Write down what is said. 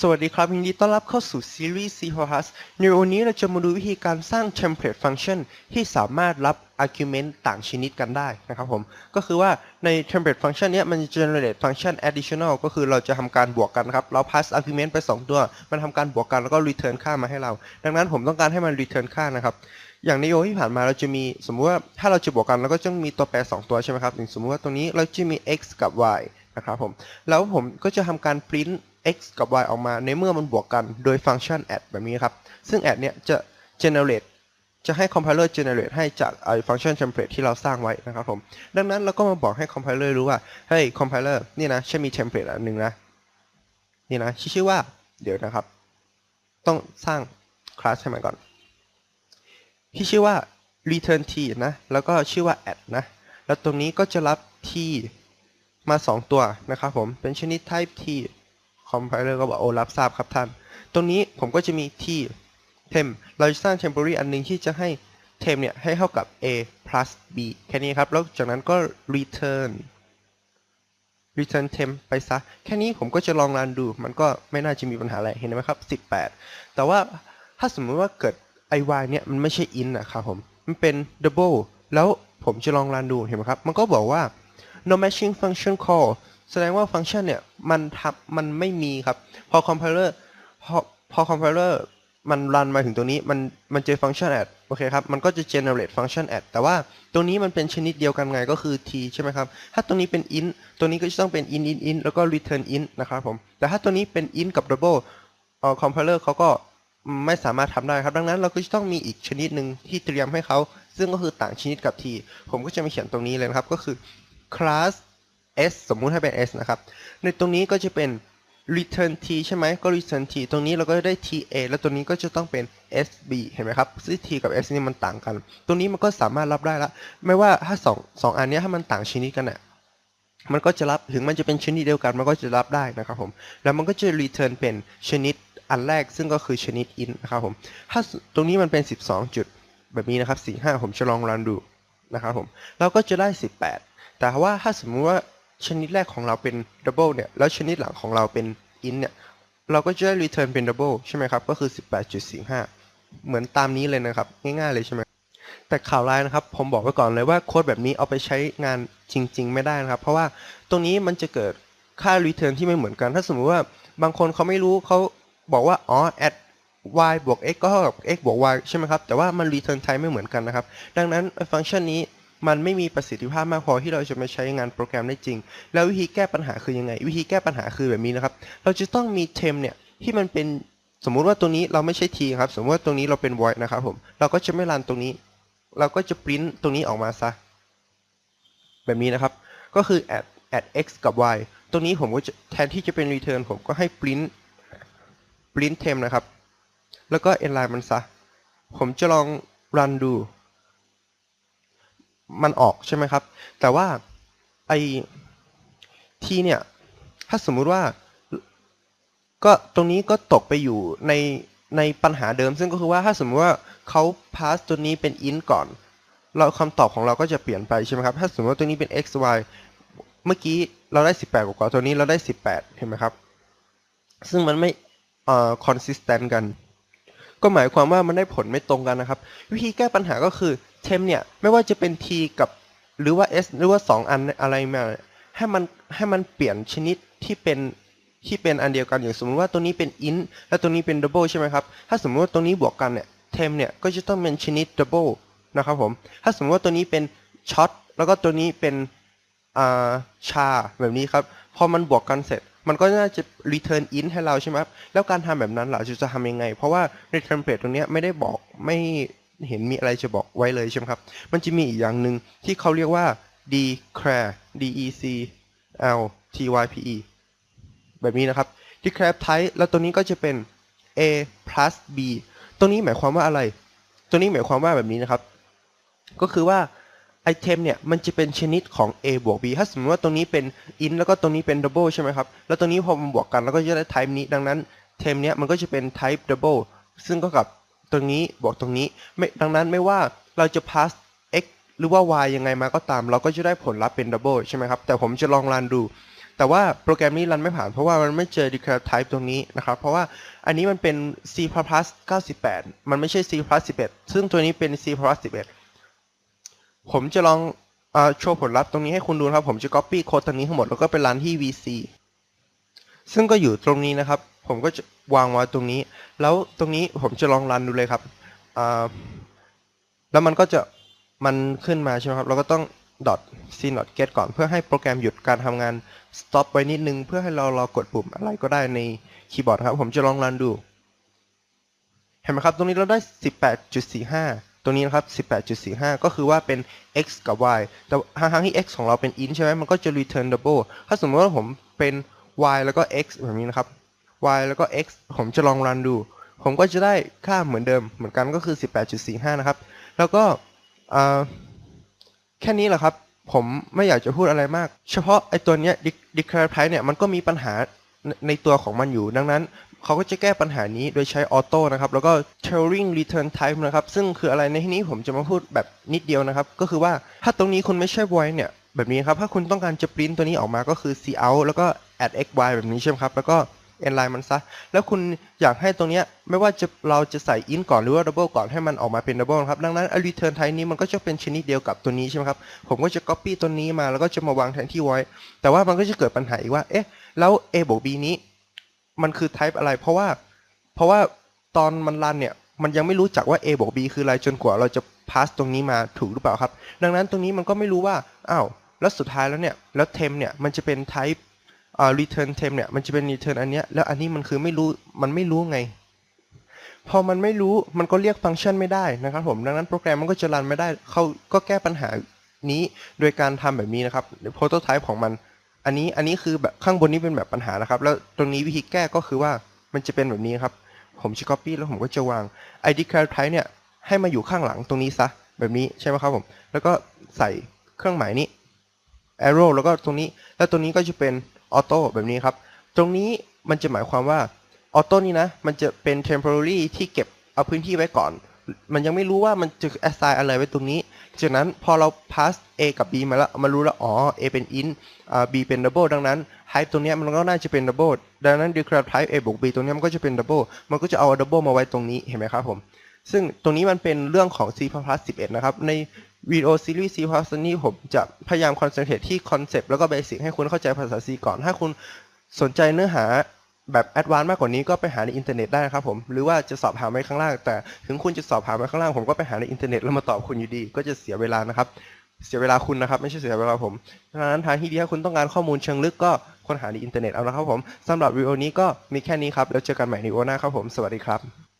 สวัสดีครับ ยินดีต้อนรับเข้าสู่ซีรีส์ C++ ในวันนี้เราจะมาดูวิธีการสร้าง template function ที่สามารถรับ argument ต่างชนิดกันได้นะครับผม ก็คือว่าใน template function เนี้ยมันจะ generate function additional ก็คือเราจะทำการบวกกันครับ เรา pass argument ไป 2 ตัว มันทำการบวกกันแล้วก็ return ค่ามาให้เรา ดังนั้นผมต้องการให้มัน return ค่านะครับ อย่างในโยที่ผ่านมาเราจะมีสมมุติว่าถ้าเราจะบวกกันเราก็ต้องมีตัวแปร 2 ตัวใช่ไหมครับอย่างสมมุติว่าตรงนี้เราจะมี x กับ y นะครับผม แล้วผมก็จะทำการ print x กับ y ออกมาในเมื่อมันบวกกันโดยฟังก์ชัน add แบบนี้ครับ ซึ่ง add เนี่ยจะ generate จะให้ compiler generate ให้จากไอ้ฟังก์ชัน template ที่เราสร้างไว้นะครับผม ดังนั้นเราก็มาบอกให้ compiler รู้ว่า เฮ้ย compiler นี่นะฉันมี template อันหนึ่งนะ นี่นะชื่อว่า เดี๋ยวนะครับ ต้องสร้างคลาสให้มันก่อน ที่ชื่อว่า return t นะ แล้วก็ชื่อว่า add นะ แล้วตรงนี้ก็จะรับ t มา 2 ตัวนะครับผม เป็นชนิด type t compiler ก็บอกโอ้รับทราบครับท่าน ตรงนี้ผมก็จะมี t temp เราจะสร้าง temporary อันหนึงที่จะให้ temp เนี่ยให้เท่ากับ a plus b แค่นี้ครับ แล้วจากนั้นก็ return return temp ไปซะ แค่นี้ผมก็จะลองรันดู มันก็ไม่น่าจะมีปัญหาอะไร เห็นไหมครับ 18 แต่ว่าถ้าสมมติว่าเกิด iy เนี่ยมันไม่ใช่ int นะครับผม มันเป็น double แล้วผมจะลองรันดู เห็นไหมครับ มันก็บอกว่า no matching function call แสดงว่าฟังก์ชันเนี่ยมันทับมันไม่มีครับ พอ compiler พอพอ compiler มันรันมาถึงตรงนี้มันมันเจอฟังก์ชัน add โอเคครับ มันก็จะ generate function add แต่ว่าตรงนี้มันเป็นชนิดเดียวกันไงก็คือ t ใช่ไหมครับ ถ้าตรงนี้เป็น int ตัวนี้ก็จะต้องเป็น int int int แล้วก็ return int นะครับผม แต่ถ้าตัวนี้เป็น int กับ double เอ่อ compiler เขาก็ไม่สามารถทำได้ครับ ดังนั้นเราก็จะต้องมีอีกชนิดหนึ่งที่เตรียมให้เขา ซึ่งก็คือต่างชนิดกับ t ผมก็จะมาเขียนตรงนี้เลยนะครับ ก็คือ class s สมมุติให้เป็น s นะครับ ในตรงนี้ก็จะเป็น return t ใช่ไหมก็ return t ตรงนี้เราก็ได้ ta แล้วตัวนี้ก็จะต้องเป็น sb เห็นไหมครับซึ่ง t กับ s นี่มันต่างกัน ตรงนี้มันก็สามารถรับได้ละ ไม่ว่าถ้าสองสองอันนี้ถ้ามันต่างชนิดกันเนี่ยมันก็จะรับถึงมันจะเป็นชนิดเดียวกัน มันก็จะรับได้นะครับผม แล้วมันก็จะ return เป็นชนิดอันแรกซึ่งก็คือชนิด int นะครับผม ถ้าตรงนี้มันเป็น 12 จุดแบบนี้นะครับ45ผมจะลองรันดูนะครับผม เราก็จะได้ 18 แต่ว่าถ้าสมมุติว่า ชนิดแรกของเราเป็น double เนี่ย แล้วชนิดหลังของเราเป็น int เนี่ย เราก็จะได้ return เป็น double ใช่ไหมครับ ก็คือ 18.45 เหมือนตามนี้เลยนะครับ ง่ายๆเลยใช่ไหม แต่ข่าวร้ายนะครับ ผมบอกไว้ก่อนเลยว่าโค้ดแบบนี้เอาไปใช้งานจริง ๆ ไม่ได้นะครับ เพราะว่าตรงนี้มันจะเกิดค่า return ที่ไม่เหมือนกัน ถ้าสมมติว่าบางคนเขาไม่รู้เขาบอกว่า อ๋อ add y บวก x ก็เท่ากับ x บวก y ใช่ไหมครับ แต่ว่ามัน return type ไม่เหมือนกันนะครับ ดังนั้นฟังก์ชันนี้ มันไม่มีประสิทธิภาพมากพอที่เราจะมาใช้งานโปรแกรมได้จริง แล้ววิธีแก้ปัญหาคือยังไง วิธีแก้ปัญหาคือแบบนี้นะครับ เราจะต้องมี temp เนี่ยที่มันเป็นสมมุติว่าตรงนี้เราไม่ใช่ t ครับ สมมติว่าตรงนี้เราเป็น void นะครับผมเราก็จะไม่รันตรงนี้ เราก็จะ print ตรงนี้ออกมาซะแบบนี้นะครับ ก็คือ add add x กับ y ตรงนี้ผมก็จะแทนที่จะเป็น return ผมก็ให้ print print tem นะครับ แล้วก็ inline มันซะ ผมจะลองรันดู มันออกใช่ไหมครับ แต่ว่าไอที่เนี่ย ถ้าสมมุติว่า ก็ตรงนี้ก็ตกไปอยู่ในในปัญหาเดิม ซึ่งก็คือว่าถ้าสมมติว่าเขา pass ตัวนี้เป็น int ก่อน เราคำตอบของเราก็จะเปลี่ยนไปใช่ไหมครับ ถ้าสมมติว่าตัวนี้เป็น x y เมื่อกี้เราได้ 18 กว่าตัวนี้เราได้ 18 เห็นไหมครับ ซึ่งมันไม่เอ่อ consistent กัน ก็หมายความว่ามันได้ผลไม่ตรงกันนะครับ วิธีแก้ปัญหาก็คือ temp เนี่ยไม่ว่าจะเป็น t กับหรือว่า s หรือว่า 2 อันอะไรมาให้มันให้มันเปลี่ยนชนิดที่เป็นที่เป็นอันเดียวกันอย่างสมมติว่าตัวนี้เป็น int และตัวนี้เป็น double ใช่ไหมครับ ถ้าสมมติว่าตัวนี้บวกกันเนี่ย temp เนี่ยก็จะต้องเป็นชนิด double นะครับผม ถ้าสมมติว่าตัวนี้เป็น short แล้วก็ตัวนี้เป็นอ่าชาแบบนี้ครับ พอมันบวกกันเสร็จ มันก็น่าจะ return int ให้เราใช่ไหมครับ แล้วการทำแบบนั้นเราจะทำยังไง เพราะว่าใน template ตรงเนี้ยไม่ได้บอกไม่ เห็นมีอะไรจะบอกไว้เลยใช่ไหมครับ มันจะมีอีกอย่างหนึ่งที่เขาเรียกว่า declare d e c l t y p e แบบนี้นะครับ declare type แล้วตัวนี้ก็จะเป็น a plus b ตัวนี้หมายความว่าอะไร ตัวนี้หมายความว่าแบบนี้นะครับ ก็คือว่าไอเทมเนี่ยมันจะเป็นชนิดของ a บวก b ถ้าสมมติว่าตรงนี้เป็น int แล้วก็ตรงนี้เป็น double ใช่ไหมครับ แล้วตรงนี้พอมันบวกกันแล้วก็จะได้ type นี้ ดังนั้น เทมเนี้ยมันก็จะเป็น type double ซึ่งก็กับ ตรงนี้บวกตรงนี้ไม่ดังนั้นไม่ว่าเราจะ pass x หรือว่า y ยังไงมาก็ตาม เราก็จะได้ผลลัพธ์เป็น double ใช่ไหมครับ แต่ผมจะลองรันดู แต่ว่าโปรแกรมนี้รันไม่ผ่านเพราะว่ามันไม่เจอ declare type ตรงนี้นะครับ เพราะว่าอันนี้มันเป็น C++ 98 มันไม่ใช่ C++ 11 ซึ่งตัวนี้เป็น C++ 11 ผมจะลองอโชว์ผลลัพธ์ตรงนี้ให้คุณดูครับ ผมจะ copy โค้ดตรงนี้ทั้งหมดแล้วก็ไปรันที่ VC ซึ่งก็อยู่ตรงนี้นะครับ ผมก็จะวางไว้ตรงนี้ แล้วตรงนี้ผมจะลองรันดูเลยครับแล้วมันก็จะมันขึ้นมาใช่ไหมครับ เราก็ต้อง dot c dot get ก่อนเพื่อให้โปรแกรมหยุดการทำงาน stop ไว้นิดนึง เพื่อให้เรารอกดปุ่มอะไรก็ได้ในคีย์บอร์ดครับ ผมจะลองรันดู เห็นไหมครับ ตรงนี้เราได้ 18.45 ตรงนี้นะครับ 18.45 ก็คือว่าเป็น x กับ y แต่ทั้งที่ x ของเราเป็น int ใช่ไหมมันก็จะ return double ถ้าสมมติว่าผมเป็น y แล้วก็ x แบบนี้นะครับ y แล้วก็ x ผมจะลองรันดู ผมก็จะได้ค่าเหมือนเดิม เหมือนกันก็คือ 18.45 นะครับ แล้วก็แค่นี้แหละครับ ผมไม่อยากจะพูดอะไรมาก เฉพาะไอ้ตัวเนี้ย declare type เนี่ยมันก็มีปัญหาในในตัวของมันอยู่ ดังนั้นเขาก็จะแก้ปัญหานี้โดยใช้ออโต้นะครับ แล้วก็ trailing return type นะครับ ซึ่งคืออะไรในที่นี้ผมจะมาพูดแบบนิดเดียวนะครับ ก็คือว่าถ้าตรงนี้คุณไม่ใช่ void เนี่ย แบบนี้ครับ ถ้าคุณต้องการจะ print ตัวนี้ออกมาก็คือ cout แล้วก็ add xy แบบนี้ใช่ไหมครับ แล้วก็ inline มันซะ แล้วคุณอยากให้ตรงเนี้ยไม่ว่าจะเราจะใส่ int ก่อนหรือว่า double ก่อนให้มันออกมาเป็น double ครับ ดังนั้น return type นี้มันก็จะเป็นชนิดเดียวกับตัวนี้ใช่ไหมครับ ผมก็จะ copy ตัวนี้มาแล้วก็จะมาวางแทนที่ void แต่ว่ามันก็จะเกิดปัญหาอีกว่า เอ๊ะ แล้ว a บวก b นี้ มันคือ type อะไร เพราะว่า เพราะว่าตอนมันรันเนี่ย มันยังไม่รู้จักว่า a บวก b คืออะไรจนกว่าเราจะ pass ตรงนี้มาถูกหรือเปล่าครับ ดังนั้นตรงนี้มันก็ไม่รู้ว่า อ้าว แล้วสุดท้ายแล้วเนี่ยแล้ว temp เนี่ยมันจะเป็น type อ่า return temp เนี่ยมันจะเป็น return อันเนี้ยแล้วอันนี้มันคือไม่รู้มันไม่รู้ไง พอมันไม่รู้มันก็เรียกฟังก์ชันไม่ได้นะครับผมดังนั้นโปรแกรมมันก็จะรันไม่ได้เขาก็แก้ปัญหานี้โดยการทำแบบนี้นะครับ prototype ของมัน อันนี้อันนี้คือแบบข้างบนนี้เป็นแบบปัญหานะครับ แล้วตรงนี้วิธีแก้ก็คือว่ามันจะเป็นแบบนี้ครับ ผมจะ copy แล้วผมก็จะวาง id declare type เนี่ยให้มาอยู่ข้างหลังตรงนี้ซะแบบนี้ใช่ไหมครับผมแล้วก็ใส่เครื่องหมายนี้ arrow แล้วก็ตรงนี้ แล้วตรงนี้ก็จะเป็น auto แบบนี้ครับ ตรงนี้มันจะหมายความว่า auto นี่นะ มันจะเป็น temporary ที่เก็บเอาพื้นที่ไว้ก่อน มันยังไม่รู้ว่ามันจะ assign อะไรไว้ตรงนี้ จากนั้นพอเรา pass a กับ b มาแล้วมารู้แล้ว อ๋อ a เป็น int อ่า b เป็น double ดังนั้น type ตรงนี้มันก็น่าจะเป็น double ดังนั้น declare type a บวก b ตรงนี้มันก็จะเป็น double มันก็จะเอา double มาไว้ตรงนี้ เห็นไหมครับผมซึ่งตรงนี้มันเป็นเรื่องของ C++ 11 นะครับ ใน วิดีโอซีรีส์ C++ นี้ผมจะพยายามคอนเซนเทรตที่คอนเซปต์แล้วก็เบสิกให้คุณเข้าใจภาษา C ก่อน ถ้าคุณสนใจเนื้อหาแบบแอดวานซ์มากกว่านี้ก็ไปหาในอินเทอร์เน็ตได้นะครับผม หรือว่าจะสอบถามไว้ข้างล่าง แต่ถึงคุณจะสอบถามไว้ข้างล่าง ผมก็ไปหาในอินเทอร์เน็ตแล้วมาตอบคุณอยู่ดี ก็จะเสียเวลานะครับ เสียเวลาคุณนะครับ ไม่ใช่เสียเวลาผมดังนั้นทางที่ดีถ้าคุณต้องการข้อมูลเชิงลึกก็ค้นหาในอินเทอร์เน็ตเอานะครับผมสำหรับวิดีโอนี้ก็มีแค่นี้ครับแล้วเจอกันใหม่ในวิดีโอหน้าครับผมสวัสดีครับ